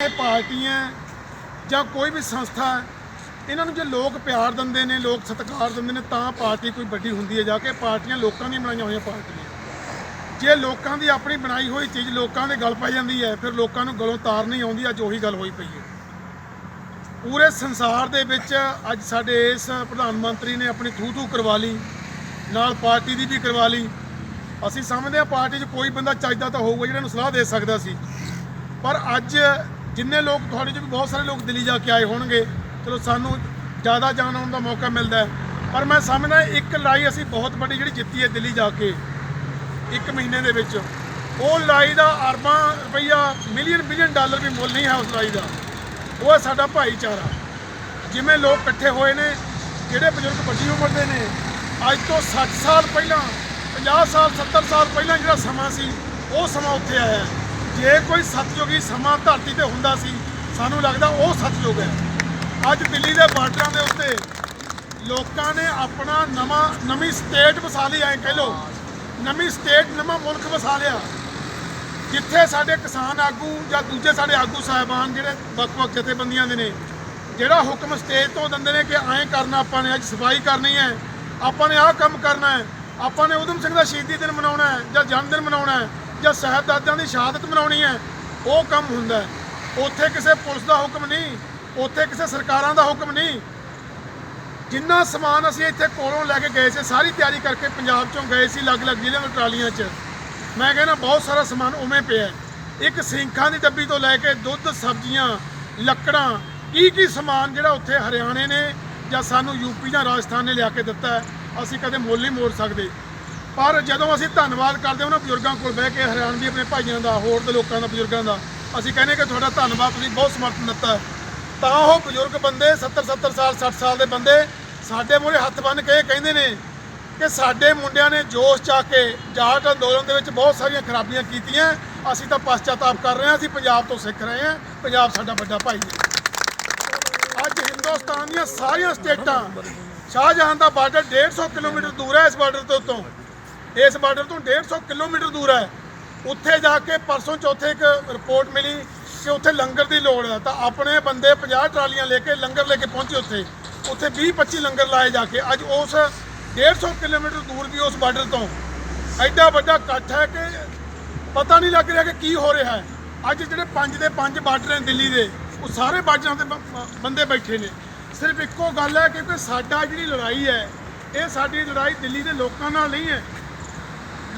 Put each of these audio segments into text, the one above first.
ਇਹ ਪਾਰਟੀਆਂ ਜਾਂ ਕੋਈ ਵੀ ਸੰਸਥਾ, ਇਹਨਾਂ ਨੂੰ ਜੇ ਲੋਕ ਪਿਆਰ ਦਿੰਦੇ ਨੇ, ਲੋਕ ਸਤਿਕਾਰ ਦਿੰਦੇ ਨੇ, ਤਾਂ ਪਾਰਟੀ ਕੋਈ ਵੱਡੀ ਹੁੰਦੀ ਹੈ ਜਾ ਕੇ। ਪਾਰਟੀਆਂ ਲੋਕਾਂ ਦੀਆਂ ਬਣਾਈਆਂ ਹੋਈਆਂ ਪਾਰਟੀਆਂ। ਜੇ ਲੋਕਾਂ ਦੀ ਆਪਣੀ ਬਣਾਈ ਹੋਈ ਚੀਜ਼ ਲੋਕਾਂ ਦੇ ਗਲ ਪੈ ਜਾਂਦੀ ਹੈ, ਫਿਰ ਲੋਕਾਂ ਨੂੰ ਗਲੋਂ ਤਾਰ ਨਹੀਂ ਆਉਂਦੀ, ਅੱਜ ਉਹੀ ਗੱਲ ਹੋਈ ਪਈ ਹੈ। ਪੂਰੇ ਸੰਸਾਰ ਦੇ ਵਿੱਚ ਅੱਜ ਸਾਡੇ ਇਸ ਪ੍ਰਧਾਨ ਮੰਤਰੀ ਨੇ ਆਪਣੀ ਥੂ ਥੂ ਕਰਵਾ ਲਈ, ਨਾਲ ਪਾਰਟੀ ਦੀ ਵੀ ਕਰਵਾ ਲਈ। ਅਸੀਂ ਸਮਝਦੇ ਹਾਂ ਪਾਰਟੀ 'ਚ ਕੋਈ ਬੰਦਾ ਚਾਹੀਦਾ ਤਾਂ ਹੋਊਗਾ, ਜਿਹੜਾ ਨੂੰ ਸਲਾਹ ਦੇ ਸਕਦਾ ਸੀ। ਪਰ ਅੱਜ ਜਿੰਨੇ ਲੋਕ ਤੁਹਾਡੇ 'ਚ ਵੀ ਬਹੁਤ ਸਾਰੇ ਲੋਕ ਦਿੱਲੀ ਜਾ ਕੇ ਆਏ ਹੋਣਗੇ, ਚਲੋ ਸਾਨੂੰ ਜ਼ਿਆਦਾ ਜਾਣ ਆਉਣ ਦਾ ਮੌਕਾ ਮਿਲਦਾ ਪਰ ਮੈਂ ਸਮਝਦਾ ਇੱਕ ਲੜਾਈ ਅਸੀਂ ਬਹੁਤ ਵੱਡੀ ਜਿਹੜੀ ਜਿੱਤੀ ਹੈ ਦਿੱਲੀ ਜਾ ਕੇ, ਇੱਕ ਮਹੀਨੇ ਦੇ ਵਿੱਚ। ਉਹ ਲੜਾਈ ਦਾ ਅਰਬਾਂ ਰੁਪਈਆ, ਮਿਲੀਅਨ ਬਿਲੀਅਨ ਡਾਲਰ ਵੀ ਮੁੱਲ ਨਹੀਂ ਹੈ ਉਸ ਲੜਾਈ ਦਾ। ਉਹ ਹੈ ਸਾਡਾ ਭਾਈਚਾਰਾ। ਜਿਵੇਂ ਲੋਕ ਇਕੱਠੇ ਹੋਏ ਨੇ, ਜਿਹੜੇ ਬਜ਼ੁਰਗ ਵੱਡੀ ਉਮਰ ਦੇ ਨੇ, ਅੱਜ ਤੋਂ 60 ਸਾਲ ਪਹਿਲਾਂ 50 ਸਾਲ 70 ਸਾਲ ਪਹਿਲਾਂ ਜਿਹੜਾ ਸਮਾਂ ਸੀ, ਉਹ ਸਮਾਂ ਉੱਥੇ ਆਇਆ ਜੇ ਕੋਈ ਸਤਯੁਗੀ ਸਮਾਂ ਧਰਤੀ ਤੇ ਹੁੰਦਾ ਸੀ, ਸਾਨੂੰ ਲੱਗਦਾ ਉਹ ਸਤਯੁਗ ਹੈ। ਅੱਜ ਦਿੱਲੀ ਦੇ ਬਾਰਡਰਾਂ ਦੇ ਉੱਤੇ ਲੋਕਾਂ ਨੇ ਆਪਣਾ ਨਵਾਂ, ਨਵੀਂ ਸਟੇਟ ਵਸਾ ਲਈ, ਐ ਕਹਿ ਲੋ ਨਵੀਂ ਸਟੇਟ ਨਵਾਂ ਮੁਲਕ ਵਸਾ ਲਿਆ। ਜਿੱਥੇ ਸਾਡੇ ਕਿਸਾਨ ਆਗੂ ਜਾਂ ਦੂਜੇ ਸਾਡੇ ਆਗੂ ਸਾਹਿਬਾਨ ਜਿਹੜੇ ਵੱਖ-ਵੱਖ ਜਥੇਬੰਦੀਆਂ ਦੇ ਨੇ, ਜਿਹੜਾ ਹੁਕਮ ਸਟੇਜ ਤੋਂ ਦਿੰਦੇ ਨੇ ਕਿ ਐਂ ਕਰਨਾ, ਆਪਾਂ ਨੇ ਅੱਜ ਸਫ਼ਾਈ ਕਰਨੀ ਹੈ, ਆਪਾਂ ਨੇ ਆਹ ਕੰਮ ਕਰਨਾ ਹੈ, ਆਪਾਂ ਨੇ ਉਦਮ ਸਿੰਘ ਦਾ ਸ਼ਹੀਦੀ ਦਿਨ ਮਨਾਉਣਾ ਹੈ ਜਾਂ ਜਨਮ ਦਿਨ ਮਨਾਉਣਾ ਹੈ ਜਾਂ ਸਾਹਿਬਜ਼ਾਦਿਆਂ ਦੀ ਸ਼ਹਾਦਤ ਮਨਾਉਣੀ ਹੈ, ਉਹ ਕੰਮ ਹੁੰਦਾ ਉੱਥੇ ਕਿਸੇ ਪੁਲਿਸ ਦਾ ਹੁਕਮ ਨਹੀਂ, ਉੱਥੇ ਕਿਸੇ ਸਰਕਾਰਾਂ ਦਾ ਹੁਕਮ ਨਹੀਂ। ਜਿੰਨਾ ਸਮਾਨ ਅਸੀਂ ਇੱਥੇ ਕੋਲੋਂ ਲੈ ਕੇ ਗਏ ਸੀ, ਸਾਰੀ ਤਿਆਰੀ ਕਰਕੇ ਪੰਜਾਬ ਚੋਂ ਗਏ ਸੀ, ਅਲੱਗ-ਅਲੱਗ ਜ਼ਿਲ੍ਹਿਆਂ ਦੇ ਟਰਾਲੀਆਂ 'ਚ। ਮੈਂ ਕਹਿੰਦਾ, ਬਹੁਤ ਸਾਰਾ ਸਮਾਨ ਉਵੇਂ ਪਿਆ ਇੱਕ ਸਿੰਖਾਂ ਦੀ ਡੱਬੀ ਤੋਂ ਲੈ ਕੇ ਦੁੱਧ, ਸਬਜ਼ੀਆਂ, ਲੱਕੜਾਂ ਕੀ ਕੀ ਸਮਾਨ ਜਿਹੜਾ ਉੱਥੇ ਹਰਿਆਣੇ ਨੇ ਜਾਂ ਸਾਨੂੰ ਯੂਪੀ ਜਾਂ ਰਾਜਸਥਾਨ ਨੇ ਲਿਆ ਕੇ ਦਿੱਤਾ ਅਸੀਂ ਕਦੇ ਮੁੱਲ ਨਹੀਂ ਮੋੜ ਸਕਦੇ। ਪਰ ਜਦੋਂ ਅਸੀਂ ਧੰਨਵਾਦ ਕਰਦੇ ਹਾਂ ਉਹਨਾਂ ਬਜ਼ੁਰਗਾਂ ਕੋਲ ਬਹਿ ਕੇ ਹਰਿਆਣਵੀ ਆਪਣੇ ਭਾਈਆਂ ਦਾ, ਹੋਰ ਦੇ ਲੋਕਾਂ ਦਾ, ਬਜ਼ੁਰਗਾਂ ਦਾ, ਅਸੀਂ ਕਹਿੰਦੇ ਕਿ ਤੁਹਾਡਾ ਧੰਨਵਾਦ ਤੁਸੀਂ ਬਹੁਤ ਸਮਰਥਨ ਦਿੱਤਾ ਤਾਂ ਉਹ ਬਜ਼ੁਰਗ ਬੰਦੇ 70 70 ਸਾਲ 60 ਸਾਲ ਦੇ ਬੰਦੇ ਸਾਡੇ ਮੂਹਰੇ ਹੱਥ ਬੰਨ੍ਹ ਕੇ ਕਹਿੰਦੇ ਨੇ ਕਿ ਸਾਡੇ ਮੁੰਡਿਆਂ ਨੇ ਜੋਸ਼ ਚਾ ਕੇ ਜਾਟ ਅੰਦੋਲਨ ਦੇ ਵਿੱਚ ਬਹੁਤ ਸਾਰੀਆਂ ਖਰਾਬੀਆਂ ਕੀਤੀਆਂ। ਅਸੀਂ ਤਾਂ ਪਛਤਾਤਾਪ ਕਰ ਰਹੇ ਹਾਂ, ਅਸੀਂ ਪੰਜਾਬ ਤੋਂ ਸਿੱਖ ਰਹੇ ਹਾਂ। ਪੰਜਾਬ ਸਾਡਾ ਵੱਡਾ ਭਾਈ ਹੈ। ਅੱਜ ਹਿੰਦੁਸਤਾਨ ਦੀਆਂ ਸਾਰੀਆਂ ਸਟੇਟਾਂ ਸ਼ਾਹਜਹਾਨ ਦਾ ਬਾਰਡਰ 150 ਕਿਲੋਮੀਟਰ ਦੂਰ ਹੈ ਇਸ ਬਾਰਡਰ ਤੋਂ ਉੱਤੋਂ। ਇਸ ਬਾਰਡਰ ਤੋਂ 150 ਕਿਲੋਮੀਟਰ ਦੂਰ ਹੈ। ਉੱਥੇ ਜਾ ਕੇ ਪਰਸੋਂ ਚੌਥੇ ਇੱਕ ਰਿਪੋਰਟ ਮਿਲੀ ਕਿ ਉੱਥੇ ਲੰਗਰ ਦੀ ਲੋੜ ਹੈ। ਤਾਂ ਆਪਣੇ ਬੰਦੇ 50 ਟਰਾਲੀਆਂ ਲੈ ਕੇ ਲੰਗਰ ਲੈ ਕੇ ਪਹੁੰਚੇ ਉੱਥੇ। ਉੱਥੇ 20 25 ਲੰਗਰ ਲਾਏ ਜਾ ਕੇ। ਅੱਜ ਉਸ 150 ਕਿਲੋਮੀਟਰ ਦੂਰ ਵੀ ਉਸ ਬਾਰਡਰ ਤੋਂ ਐਡਾ ਵੱਡਾ ਇਕੱਠ ਹੈ ਕਿ ਪਤਾ ਨਹੀਂ ਲੱਗ ਰਿਹਾ ਕਿ ਕੀ ਹੋ ਰਿਹਾ ਹੈ। ਅੱਜ ਜਿਹੜੇ ਪੰਜ ਦੇ ਪੰਜ ਬਾਰਡਰ ਨੇ ਦਿੱਲੀ ਦੇ, ਉਹ ਸਾਰੇ ਬਾਰਡਰਾਂ ਤੇ ਬੰਦੇ ਬੈਠੇ ਨੇ। ਸਿਰਫ ਇੱਕੋ ਗੱਲ ਹੈ ਕਿ ਸਾਡਾ ਜਿਹੜੀ ਲੜਾਈ ਹੈ, ਇਹ ਸਾਡੀ ਲੜਾਈ ਦਿੱਲੀ ਦੇ ਲੋਕਾਂ ਨਾਲ ਨਹੀਂ ਹੈ।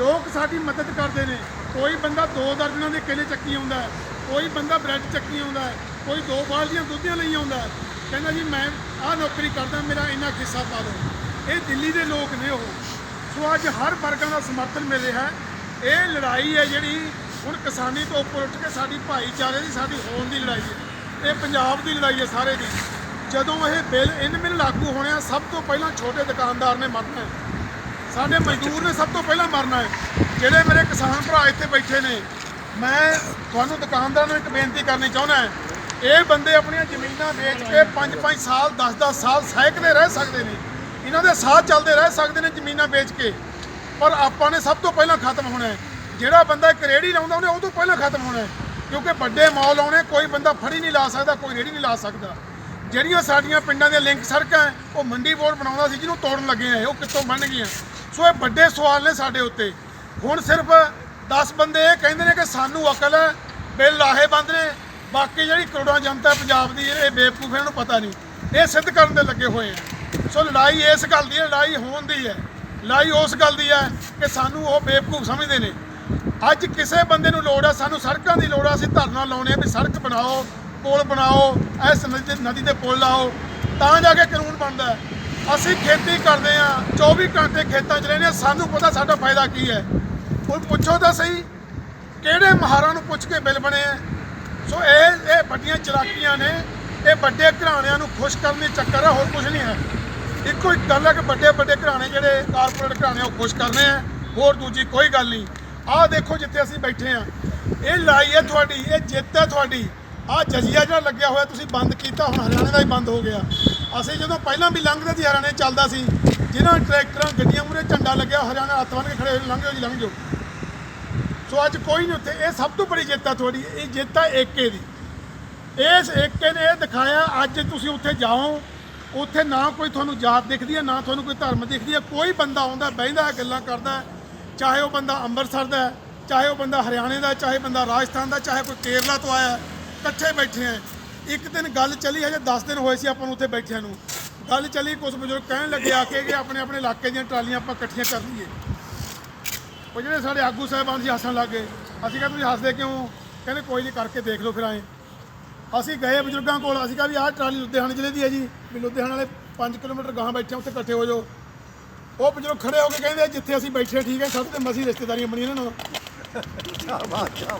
ਲੋਕ ਸਾਡੀ ਮਦਦ ਕਰਦੇ ਨੇ। ਕੋਈ ਬੰਦਾ ਦੋ ਦਰਜਨਾਂ ਦੇ ਕੇਲੇ ਚੱਕੀ ਆਉਂਦਾ ਕੋਈ ਬੰਦਾ ਬ੍ਰੈਡ ਚੱਕੀ ਆਉਂਦਾ ਕੋਈ ਦੋ ਬਾਲਟੀਆਂ ਦੁੱਧੀਆਂ ਲਈ ਆਉਂਦਾ ਕਹਿੰਦਾ ਜੀ, ਮੈਂ ਆਹ ਨੌਕਰੀ ਕਰਦਾ, ਮੇਰਾ ਇੰਨਾ ਹਿੱਸਾ ਪਾ ਦਿਓ। ਇਹ ਦਿੱਲੀ ਦੇ ਲੋਕ ਨੇ ਉਹ। ਸੋ ਅੱਜ ਹਰ ਵਰਗਾਂ ਦਾ ਸਮਰਥਨ ਮਿਲ ਰਿਹਾ ਹੈ। ਇਹ ਲੜਾਈ ਹੈ ਜਿਹੜੀ ਹੁਣ ਕਿਸਾਨੀ ਤੋਂ ਉੱਪਰ ਉੱਠ ਕੇ ਸਾਡੀ ਭਾਈਚਾਰੇ ਦੀ, ਸਾਡੀ ਹੋਣ ਦੀ ਲੜਾਈ ਹੈ। ਇਹ ਪੰਜਾਬ ਦੀ ਲੜਾਈ ਹੈ ਸਾਰੇ ਦੀ। ਜਦੋਂ ਇਹ ਬਿੱਲ ਇਨ ਬਿੱਲ ਲਾਗੂ ਹੋਣੇ ਆ ਸਭ ਤੋਂ ਪਹਿਲਾਂ ਛੋਟੇ ਦੁਕਾਨਦਾਰ ਨੇ ਮਰਨਾ ਹੈ। ਸਾਡੇ ਮਜ਼ਦੂਰ ਨੇ ਸਭ ਤੋਂ ਪਹਿਲਾਂ ਮਰਨਾ ਹੈ। ਜਿਹੜੇ ਮੇਰੇ ਕਿਸਾਨ ਭਰਾ ਇੱਥੇ ਬੈਠੇ ਨੇ, ਮੈਂ ਤੁਹਾਨੂੰ ਦੁਕਾਨਦਾਰਾਂ ਨੂੰ ਇੱਕ ਬੇਨਤੀ ਕਰਨੀ ਚਾਹੁੰਦਾ ਇਹ ਬੰਦੇ ਆਪਣੀਆਂ ਜ਼ਮੀਨਾਂ ਵੇਚ ਕੇ 5-5 ਸਾਲ 10-10 ਸਾਲ ਸਹਿਕਦੇ ਰਹਿ ਸਕਦੇ ਨੇ। ਇਹਨਾਂ ਦੇ ਸਾਥ ਚੱਲਦੇ ਰਹਿ ਸਕਦੇ ਨੇ ਜ਼ਮੀਨਾਂ ਵੇਚ ਕੇ। ਪਰ ਆਪਾਂ ਨੇ ਸਭ ਤੋਂ ਪਹਿਲਾਂ ਖਤਮ ਹੋਣਾ ਹੈ। ਜਿਹੜਾ ਬੰਦਾ ਇੱਕ ਰੇੜੀ ਲਾਉਂਦਾ ਉਹਨੇ ਉਹ ਤੋਂ ਪਹਿਲਾਂ ਖਤਮ ਹੋਣਾ ਹੈ। ਕਿਉਂਕਿ ਵੱਡੇ ਮਾਲ ਆਉਣੇ, ਕੋਈ ਬੰਦਾ ਫੜੀ ਨਹੀਂ ਲਾ ਸਕਦਾ, ਕੋਈ ਰੇੜੀ ਨਹੀਂ ਲਾ ਸਕਦਾ। ਜਿਹੜੀਆਂ ਸਾਡੀਆਂ ਪਿੰਡਾਂ ਦੀਆਂ ਲਿੰਕ ਸੜਕਾਂ ਉਹ ਮੰਡੀ ਬੋਰਡ ਬਣਾਉਂਦਾ ਸੀ, ਜਿਹਨੂੰ ਤੋੜਨ ਲੱਗੇ ਆ ਉਹ ਕਿੱਥੋਂ ਬਣ ਗਈਆਂ? ਸੋ ਇਹ ਵੱਡੇ ਸਵਾਲ ਨੇ ਸਾਡੇ ਉੱਤੇ। ਹੁਣ ਸਿਰਫ 10 ਬੰਦੇ ਇਹ ਕਹਿੰਦੇ ਨੇ ਕਿ ਸਾਨੂੰ ਅਕਲ ਹੈ, ਬਿੱਲ ਲਾਹੇ ਬੰਦ ਨੇ, ਬਾਕੀ ਜਿਹੜੀ ਕਰੋੜਾਂ ਜਨਤਾ ਪੰਜਾਬ ਦੀ ਇਹ ਬੇਵਕੂਫ ਇਹਨਾਂ ਨੂੰ ਪਤਾ ਨਹੀਂ। ਇਹ ਸਿੱਧ ਕਰਨ ਦੇ ਲੱਗੇ ਹੋਏ ਆ ਸੋ ਲੜਾਈ ਇਸ ਗੱਲ ਦੀ ਹੈ, ਲੜਾਈ ਹੋਣ ਦੀ ਹੈ। ਲੜਾਈ ਉਸ ਗੱਲ ਦੀ ਹੈ ਕਿ ਸਾਨੂੰ ਉਹ ਬੇਵਕੂਫ ਸਮਝਦੇ ਨੇ। ਅੱਜ ਕਿਸੇ ਬੰਦੇ ਨੂੰ ਲੋੜ ਹੈ, ਸਾਨੂੰ ਸੜਕਾਂ ਦੀ ਲੋੜ ਹੈ, ਅਸੀਂ ਧਰਨਾ ਲਾਉਣੇ ਆ ਵੀ ਸੜਕ ਬਣਾਓ, ਪੁਲ ਬਣਾਓ, ਇਸ ਨਦੀ ਦੇ ਪੁਲ ਲਾਓ, ਤਾਂ ਜਾ ਕੇ ਕਾਨੂੰਨ ਬਣਦਾ ਅਸੀਂ ਖੇਤੀ ਕਰਦੇ ਆ 24 ਘੰਟੇ ਖੇਤਾਂ 'ਚ ਰਹਿੰਦੇ ਹਾਂ, ਸਾਨੂੰ ਪਤਾ ਸਾਡਾ ਫਾਇਦਾ ਕੀ ਹੈ। ਕੋਈ ਪੁੱਛੋ ਤਾਂ ਸਹੀ, ਕਿਹੜੇ ਮਹਾਰਾਂ ਨੂੰ ਪੁੱਛ ਕੇ ਬਿੱਲ ਬਣੇ ਆ ਸੋ ਇਹ ਇਹ ਵੱਡੀਆਂ ਚਲਾਕੀਆਂ ਨੇ, ਇਹ ਵੱਡੇ ਘਰਾਣਿਆਂ ਨੂੰ ਖੁਸ਼ ਕਰਨ ਦੇ ਚੱਕਰ ਹੈ ਹੋਰ ਕੁਝ ਨਹੀਂ ਹੈ। ਇੱਕੋ ਇੱਕ ਗੱਲ ਹੈ ਕਿ ਵੱਡੇ ਵੱਡੇ ਘਰਾਣੇ ਜਿਹੜੇ ਕਾਰਪੋਰੇਟ ਘਰਾਣੇ ਉਹ ਖੁਸ਼ ਕਰਨੇ ਆ ਹੋਰ ਦੂਜੀ ਕੋਈ ਗੱਲ ਨਹੀਂ। ਆਹ ਦੇਖੋ ਜਿੱਥੇ ਅਸੀਂ ਬੈਠੇ ਆ ਇਹ ਲੜਾਈ ਹੈ ਤੁਹਾਡੀ, ਇਹ ਜਿੱਤ ਹੈ ਤੁਹਾਡੀ। ਆਹ ਜਜ਼ੀਆ ਜਿਹੜਾ ਲੱਗਿਆ ਹੋਇਆ, ਤੁਸੀਂ ਬੰਦ ਕੀਤਾ, ਹੁਣ ਹਰਿਆਣੇ ਦਾ ਹੀ ਬੰਦ ਹੋ ਗਿਆ। ਅਸੀਂ ਜਦੋਂ ਪਹਿਲਾਂ ਵੀ ਲੰਘਦੇ ਸੀ ਹਰਿਆਣੇ ਚੱਲਦਾ ਸੀ ਜਿਹਨਾਂ ਟਰੈਕਟਰਾਂ, ਗੱਡੀਆਂ ਮੂਰੇ ਝੰਡਾ ਲੱਗਿਆ, ਹਰਿਆਣਾ ਹੱਥ ਬੰਨ ਕੇ ਖੜੇ ਹੋਏ, ਲੰਘ ਜਾਓ ਜੀ, ਲੰਘ ਜਾਓ। ਸੋ ਅੱਜ ਕੋਈ ਨਹੀਂ ਉੱਥੇ, ਇਹ ਸਭ ਤੋਂ ਬੜੀ ਜਿੱਤ ਆ ਤੁਹਾਡੀ, ਇਹ ਜਿੱਤ ਆ ਏਕੇ ਦੀ। ਇਸ ਏਕੇ ਨੇ ਇਹ ਦਿਖਾਇਆ, ਅੱਜ ਤੁਸੀਂ ਉੱਥੇ ਜਾਓ, ਉੱਥੇ ਨਾ ਕੋਈ ਤੁਹਾਨੂੰ ਜਾਤ ਦਿਖਦੀ ਹੈ ਨਾ ਤੁਹਾਨੂੰ ਕੋਈ ਧਰਮ ਦਿਖਦੀ ਹੈ ਕੋਈ ਬੰਦਾ ਆਉਂਦਾ, ਬਹਿੰਦਾ, ਗੱਲਾਂ ਕਰਦਾ, ਚਾਹੇ ਉਹ ਬੰਦਾ ਅੰਮ੍ਰਿਤਸਰ ਦਾ ਚਾਹੇ ਉਹ ਬੰਦਾ ਹਰਿਆਣੇ ਦਾ ਚਾਹੇ ਬੰਦਾ ਰਾਜਸਥਾਨ ਦਾ ਚਾਹੇ ਕੋਈ ਕੇਰਲਾ ਤੋਂ ਆਇਆ, ਇਕੱਠੇ ਬੈਠੇ ਆ। ਇੱਕ ਦਿਨ ਗੱਲ ਚੱਲੀ ਹਜੇ 10 ਦਿਨ ਹੋਏ ਸੀ ਆਪਾਂ ਨੂੰ ਉੱਥੇ ਬੈਠਿਆਂ ਨੂੰ। ਗੱਲ ਚੱਲੀ ਕੁਝ ਬਜ਼ੁਰਗ ਕਹਿਣ ਲੱਗੇ ਆ ਕੇ ਕਿ ਆਪਣੇ ਆਪਣੇ ਇਲਾਕੇ ਦੀਆਂ ਟਰਾਲੀਆਂ ਆਪਾਂ ਇਕੱਠੀਆਂ ਕਰ ਲਈਏ। ਉਹ ਜਿਹੜੇ ਸਾਡੇ ਆਗੂ ਸਾਹਿਬਾਨ ਸੀ ਹੱਸਣ ਲੱਗੇ ਅਸੀਂ ਕਿਹਾ ਤੁਸੀਂ ਹੱਸਦੇ ਕਿਉਂ? ਕਹਿੰਦੇ ਕੋਈ ਨਹੀਂ ਕਰਕੇ ਦੇਖ ਲਓ ਫਿਰ ਆਏ। ਅਸੀਂ ਗਏ ਬਜ਼ੁਰਗਾਂ ਕੋਲ। ਅਸੀਂ ਕਿਹਾ ਵੀ ਆਹ ਟਰਾਲੀ ਲੁਧਿਆਣਾ ਜ਼ਿਲ੍ਹੇ ਦੀ ਹੈ ਜੀ। ਵੀ ਲੁਧਿਆਣਾ ਵਾਲੇ 5 ਕਿਲੋਮੀਟਰ ਗਾਹਾਂ ਬੈਠੇ ਉੱਥੇ ਇਕੱਠੇ ਹੋ ਜਾਓ। ਉਹ ਬਜ਼ੁਰਗ ਖੜੇ ਹੋ ਕੇ ਕਹਿੰਦੇ ਜਿੱਥੇ ਅਸੀਂ ਬੈਠੇ ਠੀਕ ਹੈ ਸਾਡੇ ਤੇ ਮਸੀ ਰਿਸ਼ਤੇਦਾਰੀਆਂ ਬਣੀਆਂ ਇਹਨਾਂ ਨਾਲ।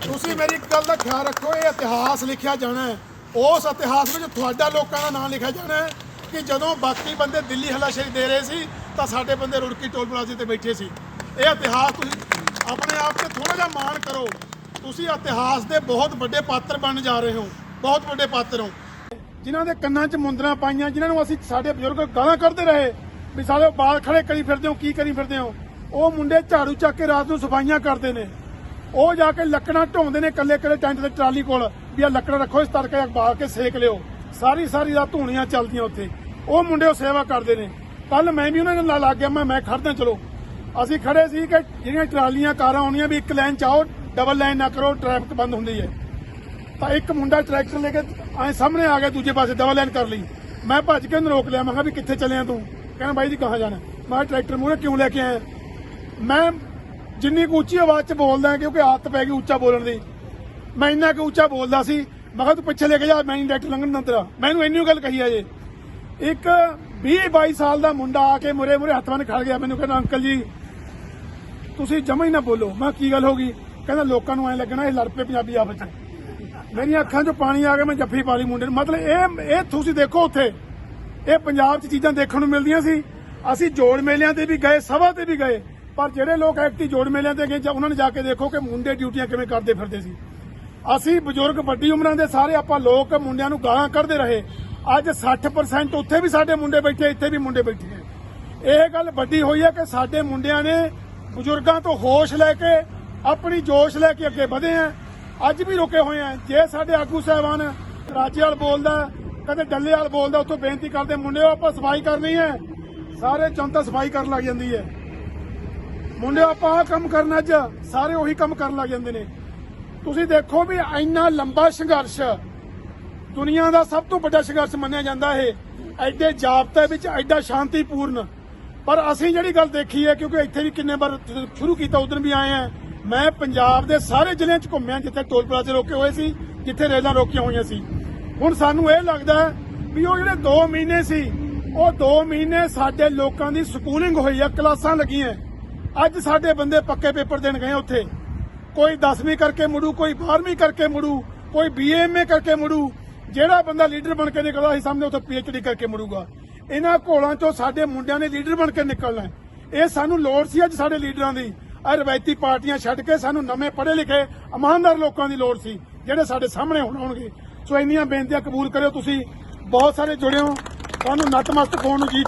ਤੁਸੀਂ ਮੇਰੀ ਇੱਕ ਗੱਲ ਦਾ ਖਿਆਲ ਰੱਖੋ ਇਹ ਇਤਿਹਾਸ ਲਿਖਿਆ ਜਾਣਾ ਹੈ। ਉਸ ਇਤਿਹਾਸ ਵਿੱਚ ਤੁਹਾਡਾ ਲੋਕਾਂ ਦਾ ਨਾਮ ਲਿਖਿਆ ਜਾਣਾ ਹੈ ਕਿ ਜਦੋਂ ਬਾਕੀ ਬੰਦੇ ਦਿੱਲੀ ਹਲਾਸ਼ੇਰੀ ਦੇ ਰਹੇ ਸੀ, ਤਾਂ ਸਾਡੇ ਬੰਦੇ ਰੁੜਕੀ ਟੋਲ ਪਲਾਜ਼ੇ ਤੇ ਬੈਠੇ ਸੀ। ਇਹ ਇਤਿਹਾਸ ਤੁਸੀਂ ਆਪਣੇ ਆਪ ਤੇ ਥੋੜਾ ਜਿਹਾ ਮਾਣ ਕਰੋ। ਤੁਸੀਂ ਇਤਿਹਾਸ ਦੇ ਬਹੁਤ ਵੱਡੇ ਪਾਤਰ ਬਣਨ ਜਾ ਰਹੇ ਹੋ, ਬਹੁਤ ਵੱਡੇ ਪਾਤਰ ਹੋ। ਜਿਨ੍ਹਾਂ ਦੇ ਕੰਨਾਂ 'ਚ ਮੁੰਦਰਾਂ ਪਾਈਆਂ, ਜਿਨ੍ਹਾਂ ਨੂੰ ਅਸੀਂ ਸਾਡੇ ਬਜ਼ੁਰਗ ਗਾਲਾਂ ਕੱਢਦੇ ਰਹੇ, ਵੀ ਸਾਡੇ ਬਾਲ ਖੜੇ ਕਰੀ ਫਿਰਦੇ ਹੋ, ਕੀ ਕਰੀ ਫਿਰਦੇ ਹੋ। ਉਹ ਮੁੰਡੇ ਝਾੜੂ ਚੱਕ ਕੇ ਰਾਤ ਨੂੰ ਸਫਾਈਆਂ ਕਰਦੇ ਨੇ। ਉਹ ਜਾ ਕੇ ਲੱਕੜਾਂ ਢੋਂਦੇ ਨੇ ਕੱਲੇ ਕੱਲੇ ਟੈਂਟ ਦੇ ਟਰਾਲੀ ਕੋਲ। ਵੀ ਲੱਕੜਾਂ ਰੱਖੋ, ਇਸ ਤੜਕੇ ਬਾਲ ਕੇ ਸੇਕ ਲਿਓ। ਸਾਰੀ ਸਾਰੀ ਰਾਤ ਧੂਣੀਆਂ ਚੱਲਦੀਆਂ ਉੱਥੇ। ਉਹ ਮੁੰਡੇ ਉਹ ਸੇਵਾ ਕਰਦੇ ਨੇ। ਕੱਲ ਮੈਂ ਵੀ ਉਹਨਾਂ ਨਾਲ ਲੱਗ ਗਿਆ, ਮੈਂ ਮੈਂ ਖੜਦਾ, ਚਲੋ। ਅਸੀਂ ਖੜੇ ਸੀ ਕਿ ਜਿਹੜੀਆਂ ਟਰਾਲੀਆਂ, ਕਾਰਾਂ ਆਉਣੀਆਂ ਵੀ ਇੱਕ ਲਾਈਨ ਚ ਡਬਲ ਲਾਈਨ ਨਾ ਕਰੋ ਟ੍ਰੈਫਿਕ ਬੰਦ ਹੁੰਦੀ ਹੈ। ਤਾਂ ਇੱਕ ਮੁੰਡਾ ਟਰੈਕਟਰ ਲੈ ਕੇ ਐ ਸਾਹਮਣੇ ਆ ਗਿਆ ਦੂਜੇ ਪਾਸੇ ਡਬਲ ਲਾਈਨ ਕਰ ਲਈ। ਮੈਂ ਭੱਜ ਕੇ ਉਹਨੂੰ ਰੋਕ ਲਿਆ, ਮੈਂ ਕਿਹਾ, ਵੀ ਕਿੱਥੇ ਚੱਲਿਆ ਤੂੰ? ਕਹਿੰਦਾ, ਬਾਈ ਜੀ, ਕਹਾਂ ਜਾਣਾ? ਮੈਂ ਕਿਹਾ, ਟਰੈਕਟਰ ਮੂਹਰੇ ਕਿਉਂ ਲੈ ਕੇ ਆਇਆ? ਮੈਂ ਜਿੰਨੀ ਕੁ ਉੱਚੀ ਆਵਾਜ਼ 'ਚ ਬੋਲਦਾ, ਕਿਉਂਕਿ ਆਦਤ ਪੈ ਗਈ ਉੱਚਾ ਬੋਲਣ ਦੀ। ਮੈਂ ਇੰਨਾ ਕੁ ਉੱਚਾ ਬੋਲਦਾ ਸੀ। ਮੈਂ ਕਿਹਾ ਤੂੰ ਪਿੱਛੇ ਲੈ ਕੇ ਜਾ ਮੈਂ ਨਹੀਂ ਟਰੈਕਟਰ ਲੰਘਣ ਦਿੰਦਾ ਤੇਰਾ। ਮੈਨੂੰ ਇੰਨੀ ਗੱਲ ਕਹੀ ਆ ਜੇ। ਇੱਕ 20 22 ਸਾਲ ਦਾ ਮੁੰਡਾ ਆ ਕੇ ਮੁਰੇ ਮੁਰੇ ਹੱਥ ਨਾਲ ਖੜ ਗਿਆ। ਮੈਨੂੰ ਕਹਿੰਦਾ ਅੰਕਲ ਜੀ ਤੁਸੀਂ ਜਮਾ ਹੀ ਨਾ ਬੋਲੋ। ਮੈਂ ਕਿਹਾ, ਕੀ ਗੱਲ ਹੋ ਗਈ? ਕਹਿੰਦਾ ਲੋਕਾਂ ਨੂੰ ਐ ਲੱਗਣਾ ਇਹ ਲੜ ਪਏ ਪੰਜਾਬੀ ਆਪਸ ਚ। ਮੇਰੀਆਂ ਅੱਖਾਂ 'ਚੋਂ ਪਾਣੀ ਆ ਗਿਆ ਮੈਂ ਜੱਫੀ ਪਾ ਲਈ ਮੁੰਡੇ ਨੂੰ। ਮਤਲਬ ਇਹ ਇਹ ਤੁਸੀਂ ਦੇਖੋ ਉੱਥੇ। ਇਹ ਪੰਜਾਬ 'ਚ ਚੀਜ਼ਾਂ ਦੇਖਣ ਨੂੰ ਮਿਲਦੀਆਂ ਸੀ। ਅਸੀਂ ਜੋੜ ਮੇਲਿਆਂ ਤੇ ਵੀ ਗਏ ਸਭਾ ਤੇ ਵੀ ਗਏ। ਪਰ ਜਿਹੜੇ ਲੋਕ ਐਕਟੀ ਜੋੜ ਮੇਲਿਆਂ ਤੇ ਗਏ ਜਾਂ ਉਹਨਾਂ ਨੇ ਜਾ ਕੇ ਦੇਖੋ ਕਿ ਮੁੰਡੇ ਡਿਊਟੀਆਂ ਕਿਵੇਂ ਕਰਦੇ ਫਿਰਦੇ ਸੀ। ਅਸੀਂ ਬਜ਼ੁਰਗ ਵੱਡੀ ਉਮਰਾਂ ਦੇ ਸਾਰੇ ਆਪਾਂ ਲੋਕ ਮੁੰਡਿਆਂ ਨੂੰ ਗਾਲਾਂ ਕੱਢਦੇ ਰਹੇ। ਅੱਜ 60% ਉੱਥੇ ਵੀ ਸਾਡੇ ਮੁੰਡੇ ਬੈਠੇ, ਇੱਥੇ ਵੀ ਮੁੰਡੇ ਬੈਠੇ ਆ ਇਹ ਗੱਲ ਵੱਡੀ ਹੋਈ ਹੈ ਕਿ ਸਾਡੇ ਮੁੰਡਿਆਂ ਨੇ ਬਜ਼ੁਰਗਾਂ ਤੋਂ ਹੋਸ਼ ਲੈ ਕੇ, ਆਪਣੀ ਜੋਸ਼ ਲੈ ਕੇ ਅੱਗੇ ਵਧੇ ਆ ਅੱਜ ਵੀ ਰੁਕੇ ਹੋਏ ਆ ਜੇ ਸਾਡੇ ਆਗੂ ਸਾਹਿਬਾਨ ਰਾਜੇਵਾਲ ਬੋਲਦਾ, ਕਦੇ ਡੱਲੇਵਾਲ ਬੋਲਦਾ, ਉੱਥੋਂ ਬੇਨਤੀ ਕਰਦੇ, ਮੁੰਡਿਓ, ਆਪਾਂ ਸਫ਼ਾਈ ਕਰਨੀ ਹੈ। ਸਾਰੇ ਜਨਤਾ ਸਫ਼ਾਈ ਕਰਨ ਲੱਗ ਜਾਂਦੀ ਹੈ। ਮੁੰਡਿਓ, ਆਪਾਂ ਆਹ ਕੰਮ ਕਰਨਾ ਅੱਜ ਸਾਰੇ ਉਹੀ ਕੰਮ ਕਰਨ ਲੱਗ ਜਾਂਦੇ ਨੇ। ਤੁਸੀਂ ਦੇਖੋ ਵੀ ਇੰਨਾ ਲੰਬਾ ਸੰਘਰਸ਼ ਦੁਨੀਆ ਦਾ ਸਭ ਤੋਂ ਵੱਡਾ ਸੰਘਰਸ਼ ਮੰਨਿਆ ਜਾਂਦਾ ਹੈ ਐਡੇ ਜਾਬਤੇ ਵਿੱਚ ਐਡਾ ਸ਼ਾਂਤੀਪੂਰਨ। ਪਰ ਅਸੀਂ ਜਿਹੜੀ ਗੱਲ ਦੇਖੀ ਹੈ, ਕਿਉਂਕਿ ਇੱਥੇ ਵੀ ਕਿੰਨੇ ਵਾਰ ਸ਼ੁਰੂ ਕੀਤਾ ਉਦੋਂ ਵੀ ਆਏ ਆ ਮੈਂ ਪੰਜਾਬ ਦੇ ਸਾਰੇ ਜ਼ਿਲ੍ਹਿਆਂ 'ਚ ਘੁੰਮਿਆ, ਜਿੱਥੇ ਟੋਲ ਪਲਾਜ਼ੇ ਰੋਕੇ ਹੋਏ ਸੀ, ਜਿੱਥੇ ਰੇਲਾਂ ਰੋਕੀਆਂ ਹੋਈਆਂ ਸੀ। ਹੁਣ ਸਾਨੂੰ ਇਹ ਲੱਗਦਾ ਵੀ ਉਹ ਜਿਹੜੇ 2 ਮਹੀਨੇ ਸੀ, ਉਹ 2 ਮਹੀਨੇ ਸਾਡੇ ਲੋਕਾਂ ਦੀ ਸਕੂਲਿੰਗ ਹੋਈ ਆ ਕਲਾਸਾਂ ਲੱਗੀਆਂ। ਅੱਜ ਸਾਡੇ ਬੰਦੇ ਪੱਕੇ ਪੇਪਰ ਦੇਣ ਗਏ ਉੱਥੇ। ਕੋਈ 10ਵੀਂ ਕਰਕੇ ਮੁੜੂ, ਕੋਈ 12ਵੀਂ ਕਰਕੇ ਮੁੜੂ, ਕੋਈ ਬੀਏਐਮਏ ਕਰਕੇ ਮੁੜੂ, ਜਿਹੜਾ ਬੰਦਾ ਲੀਡਰ ਬਣ ਕੇ ਨਿਕਲਦਾ ਅਸੀਂ ਸਾਹਮਣੇ ਉੱਥੇ ਪੀਐਚਡੀ ਕਰਕੇ ਮੁੜੂਗਾ। ਇਹਨਾਂ ਘੋਲਾਂ ਚੋਂ ਸਾਡੇ ਮੁੰਡਿਆਂ ਨੇ ਲੀਡਰ ਬਣ ਕੇ ਨਿਕਲਣਾ ਇਹ ਸਾਨੂੰ ਲੋੜ ਸੀ ਅੱਜ ਸਾਡੇ ਲੀਡਰਾਂ ਦੀ। ਇਹ ਰਵਾਇਤੀ ਪਾਰਟੀਆਂ ਛੱਡ ਕੇ ਸਾਨੂੰ ਨਵੇਂ ਪੜ੍ਹੇ ਲਿਖੇ ਇਮਾਨਦਾਰ ਲੋਕਾਂ ਦੀ ਲੋੜ ਸੀ, ਜਿਹੜੇ ਸਾਡੇ ਸਾਹਮਣੇ ਹੁਣ ਆਉਣਗੇ। ਸੋ ਇੰਨੀਆਂ ਬੇਨਤੀਆਂ ਕਬੂਲ ਕਰਿਓ ਤੁਸੀਂ। ਬਹੁਤ ਸਾਰੇ ਜੁੜਿਓ ਤੁਹਾਨੂੰ ਨਤਮਸਤਕ ਹੋਣ ਨੂੰ ਜੀ